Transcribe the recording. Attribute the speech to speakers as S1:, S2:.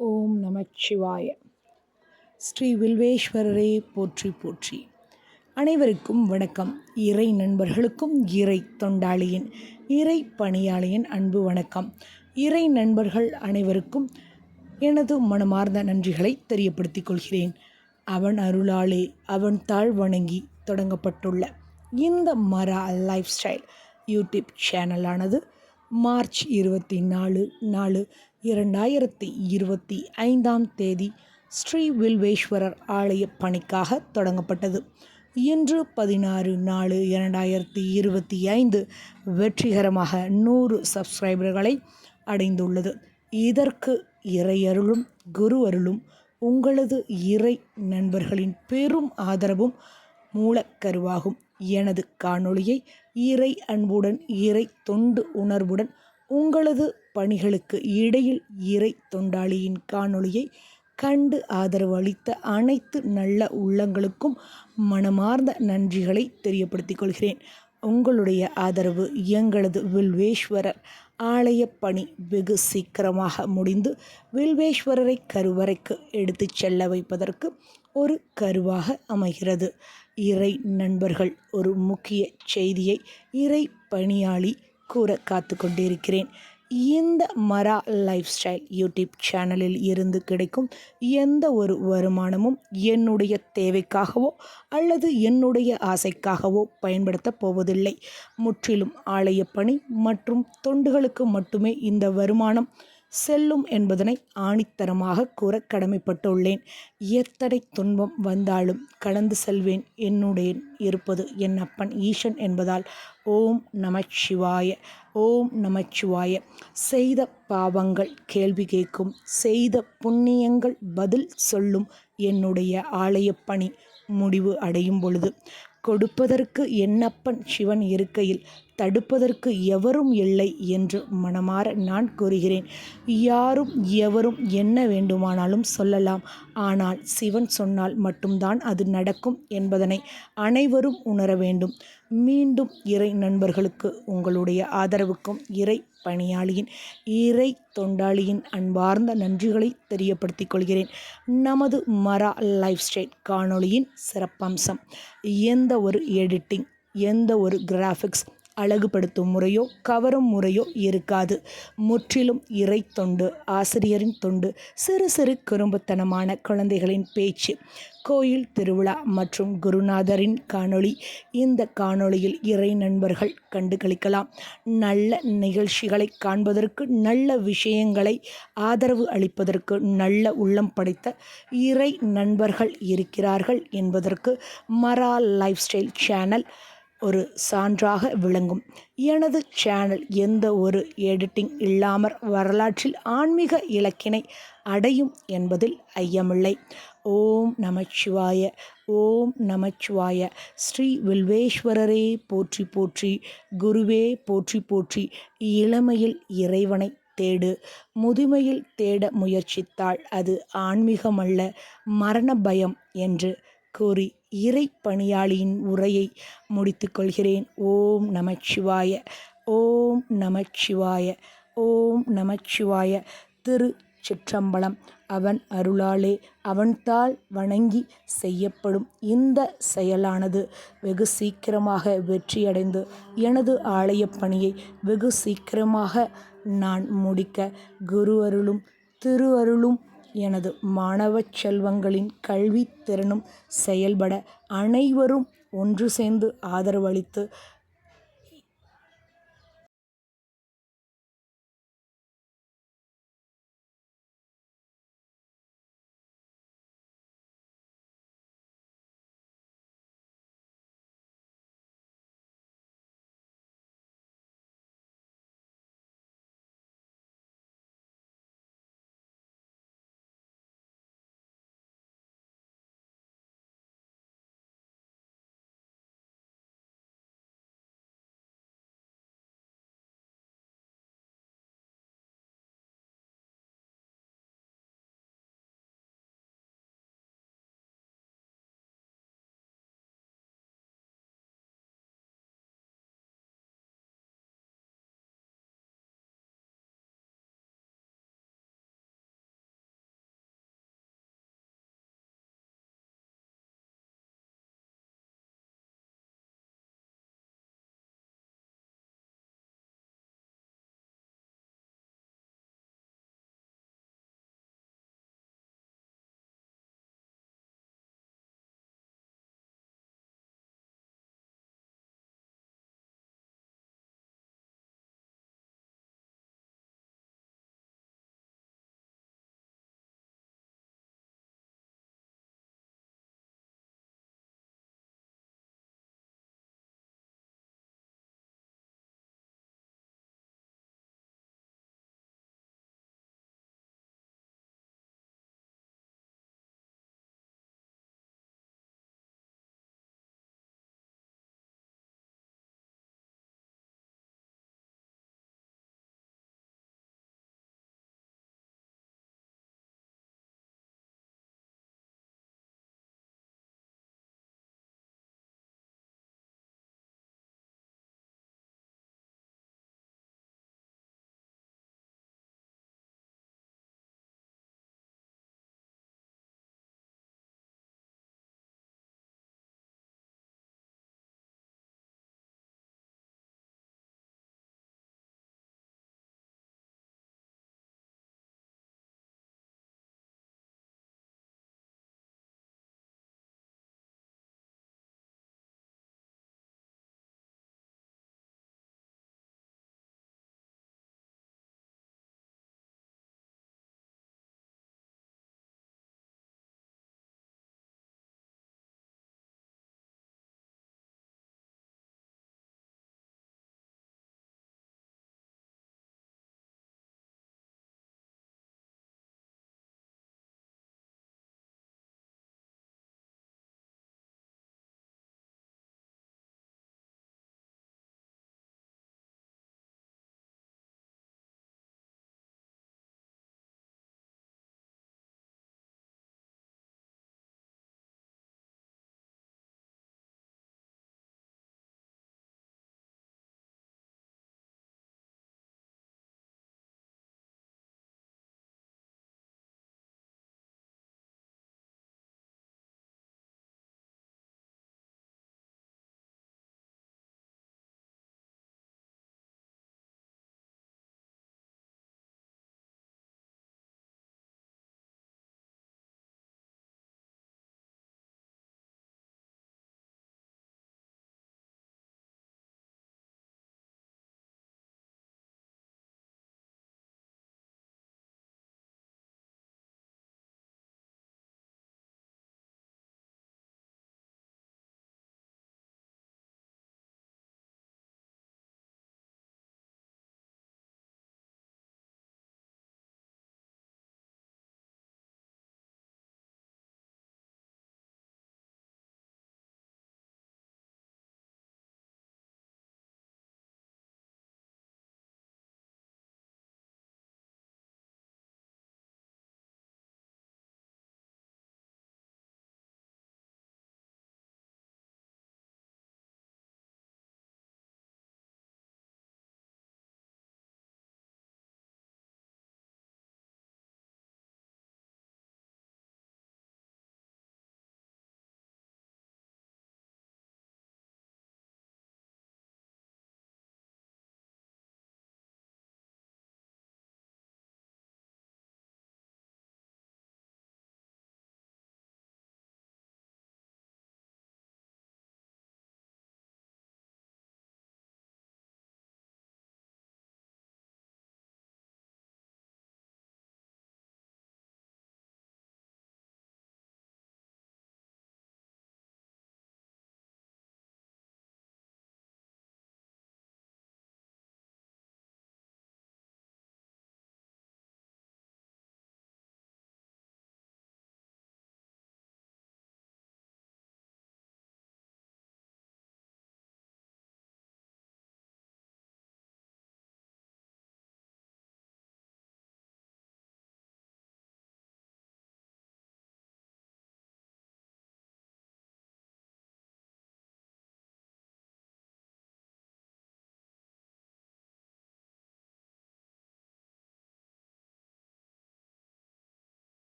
S1: ஓம் நமச்சிவாய. ஸ்ரீ வில்வேஸ்வரரே போற்றி போற்றி. அனைவருக்கும் வணக்கம். இறை நண்பர்களுக்கும் இறை தொண்டாளியின் இறை பணியாளியின் அன்பு வணக்கம். இறை நண்பர்கள் அனைவருக்கும் எனது மனமார்ந்த நன்றிகளை தெரியப்படுத்திக் கொள்கிறேன். அவன் அருளாலே அவன் தாழ் வணங்கி தொடங்கப்பட்டுள்ள இந்த மரா லைஃப் ஸ்டைல் யூடியூப் சேனலானது மார்ச் இருபத்தி நாலு நாலு இரண்டாயிரத்தி இருபத்தி ஐந்தாம் தேதி ஸ்ரீ வில்வேஸ்வரர் ஆலய பணிக்காக தொடங்கப்பட்டது. இன்று பதினாறு நாலு இரண்டாயிரத்தி இருபத்தி ஐந்து வெற்றிகரமாக நூறு சப்ஸ்கிரைபர்களை அடைந்துள்ளது. இதற்கு இறையருளும் குரு அருளும் உங்களது இறை நண்பர்களின் பெரும் ஆதரவும் மூலக்கருவாகும். எனது காணொளியை இறை அன்புடன் இறை தொண்டு உணர்வுடன் உங்களது பணிகளுக்கு இடையில் இறை தொண்டாளியின் காணொளியை கண்டு ஆதரவு அளித்த அனைத்து நல்ல உள்ளங்களுக்கும் மனமார்ந்த நன்றிகளை தெரியப்படுத்திக் கொள்கிறேன். உங்களுடைய ஆதரவு எங்களது வில்வேஸ்வரர் ஆலய பணி வெகு சீக்கிரமாக முடிந்து வில்வேஸ்வரரை கருவறைக்கு எடுத்துச் செல்ல வைப்பதற்கு ஒரு கருவாக அமைகிறது. இறை நண்பர்கள் ஒரு முக்கிய செய்தியை இறை பணியாளி கூற காத்து கொண்டிருக்கிறேன். இந்த மரா லைஃப் ஸ்டைல் யூடியூப் சேனலில் இருந்து கிடைக்கும் எந்த ஒரு வருமானமும் என்னுடைய தேவைக்காகவோ அல்லது என்னுடைய ஆசைக்காகவோ பயன்படுத்தப் போவதில்லை. முற்றிலும் ஆலய பணி மற்றும் தொண்டுகளுக்கு மட்டுமே இந்த வருமானம் செல்லும் என்பதனை ஆணித்தரமாக கூற கடமைப்பட்டுள்ளேன். எத்தனை துன்பம் வந்தாலும் கடந்து செல்வேன். என்னுடைய இருப்பது என் அப்பன் ஈசன் என்பதால் ஓம் நமச்சிவாய ஓம் நமச்சிவாய. செய்த பாவங்கள் கேள்வி கேட்கும். செய்த புண்ணியங்கள் பதில் சொல்லும். என்னுடைய ஆலயப்பணி முடிவு அடையும் பொழுது கொடுப்பதற்கு என்னப்பன் சிவன் இருக்கையில்? தடுப்பதற்கு எவரும் இல்லை என்று மனமாற நான் கூறுகிறேன். யாரும் எவரும் என்ன வேண்டுமானாலும் சொல்லலாம். ஆனால் சிவன் சொன்னால் மட்டும்தான் அது நடக்கும் என்பதனை அனைவரும் உணர வேண்டும். மீண்டும் இறை நண்பர்களுக்கு உங்களுடைய ஆதரவுக்கும் இறை பணியாளியின் இறை தொண்டாளியின் அன்பார்ந்த நன்றிகளை தெரியப்படுத்திக் கொள்கிறேன். நமது மரா லைஃப் ஸ்டைல் காணொளியின் சிறப்பம்சம் எந்த ஒரு எடிட்டிங் எந்த ஒரு கிராஃபிக்ஸ் அழகுபடுத்தும் முறையோ கவரும் முறையோ இருக்காது. முற்றிலும் இறை தொண்டு ஆசிரியரின் தொண்டு சிறு சிறு குறும்புத்தனமான குழந்தைகளின் பேச்சு. கோயில் திருவிழா மற்றும் குருநாதரின் காணொளி இந்த காணொளியில் இறை நண்பர்கள் கண்டு கழிக்கலாம் நல்ல நிகழ்ச்சிகளை காண்பதற்கு நல்ல விஷயங்களை ஆதரவு அளிப்பதற்கு நல்ல உள்ளம் படைத்த இறை நண்பர்கள் இருக்கிறார்கள் என்பதற்கு மரா லைஃப் ஸ்டைல் சேனல் ஒரு சான்றாக விளங்கும். எனது சேனல் எந்த ஒரு எடிட்டிங் இல்லாமல் வரலாற்றில் ஆன்மீக இலக்கினை அடையும் என்பதில் ஐயமில்லை. ஓம் நமச்சிவாய ஓம் நமச்சிவாய. ஸ்ரீ வில்வேஸ்வரரே போற்றி போற்றி குருவே போற்றி போற்றி இளமையில் இறைவனை தேடு. முதுமையில் தேட முயற்சித்தால் அது ஆன்மீகமல்ல மரண பயம் என்று கூறி இறை பணியாளியின் உரையை முடித்துக்கொள்கிறேன். ஓம் நமச்சிவாய ஓம் நமச்சிவாய ஓம் நமச்சிவாய திரு சிற்றம்பலம் அவன் அருளாலே அவன்தால் வணங்கி செய்யப்படும் இந்த செயலானது வெகு சீக்கிரமாக வெற்றியடைந்து எனது ஆலய பணியை வெகு சீக்கிரமாக நான் முடிக்க குரு அருளும் திரு அருளும் எனது மாணவச் செல்வங்களின் கல்வித்திறனும் செயல்பட அனைவரும் ஒன்று சேர்ந்து ஆதரவளித்து